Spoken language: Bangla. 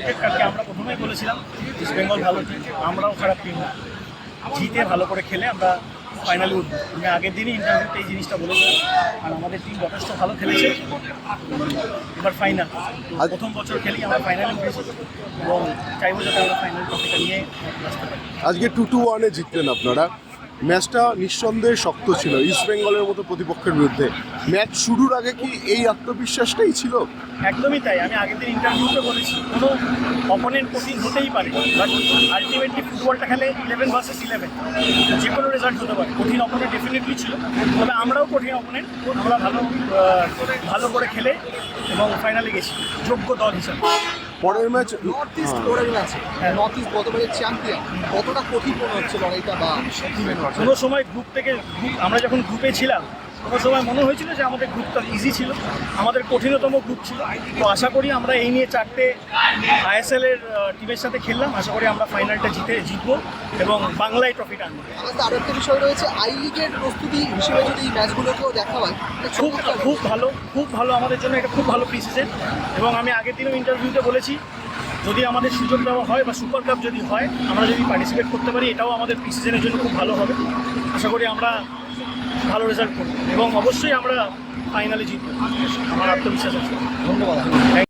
এক্সপেক্টেড কালকে আমরা প্রথমেই বলেছিলাম ইস্ট বেঙ্গল ভালো টিম আমরাও খারাপ টিম না। জিতে ভালো করে খেলে আমরা ফাইনালে উঠবো। আমি আগের দিনই ইন্টারভিউতে এই জিনিসটা বলেছিলাম আর আমাদের টিম যথেষ্ট ভালো খেলেছে। এবার ফাইনাল প্রথম বছর খেলি আমরা ফাইনালে উঠেছি। এবং চাইব যাতে আমরা ফাইনাল ট্রফিটা নিয়ে আসতে পারি। আজকে টু টু ওয়ানে জিতলেন আপনারা। ম্যাচটা নিঃসন্দেহে শক্ত ছিল ইস্ট বেঙ্গলের মতো প্রতিপক্ষের বিরুদ্ধে। ম্যাচ শুরুর আগে কি এই আত্মবিশ্বাসটাই ছিল? একদমই তাই, আমি আগের দিন ইন্টারভিউতে বলেছি, কোনো অপোনেন্ট কঠিন হতেই পারে বাট আলটিমেটলি ফুটবলটা খেলে ইলেভেন ভার্সেস ইলেভেন যে কোনো রেজাল্ট হতে পারে, কঠিন অপোনেন্ট ডেফিনেটলি ছিল, তবে আমরাও কঠিন অপোনেন্ট আমরা ভালো ভালো করে খেলে এবং ফাইনালে গেছি, যোগ্য দল হিসাবে। পরের ম্যাচ নর্থ ইস্ট পরের ম্যাচ। হ্যাঁ। নর্থ ইস্ট গতবারের চ্যাম্পিয়ন কতটা কঠিন মনে হচ্ছে লড়াইটা বা কোনো সময় গ্রুপ থেকে আমরা যখন গ্রুপে ছিলাম কোনো সময় মনে হয়েছিল যে আমাদের গ্রুপটা ইজি ছিল আমাদের কঠিনতম গ্রুপ ছিল। তো আশা করি আমরা এই নিয়ে চারটে আইএসএল এর টিমের সাথে খেললাম। আশা করি আমরা ফাইনালটা জিতে জিতবো এবং বাংলায় ট্রফিটা আনব। আমাদের আরও একটা বিষয় রয়েছে আই লিগের প্রস্তুতি হিসেবে যদি এই ম্যাচগুলোকেও দেখা হয় খুব খুব ভালো খুব ভালো আমাদের জন্য এটা খুব ভালো প্রিসিজন এবং আমি আগের দিনও ইন্টারভিউতে বলেছি যদি আমাদের সুযোগ দেওয়া হয় বা সুপার কাপ যদি হয়, আমরা যদি পার্টিসিপেট করতে পারি, এটাও আমাদের প্রিসিজনের জন্য খুব ভালো হবে। আশা করি আমরা ভালো রেজাল্ট করব এবং অবশ্যই আমরা ফাইনালে জিতব। আমার আত্মবিশ্বাস আছে। ধন্যবাদ।